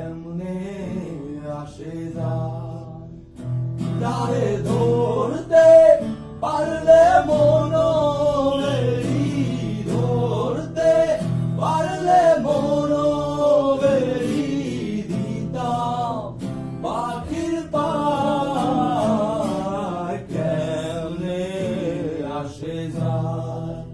এমনে আসে যা তারে ধরতে পারলে মন ধরতে পারলে মনো Shazad.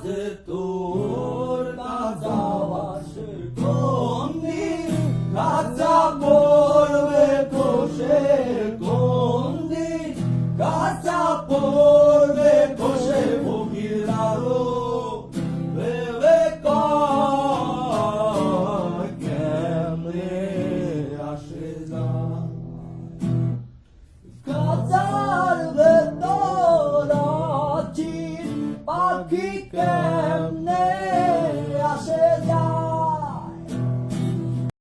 ずっと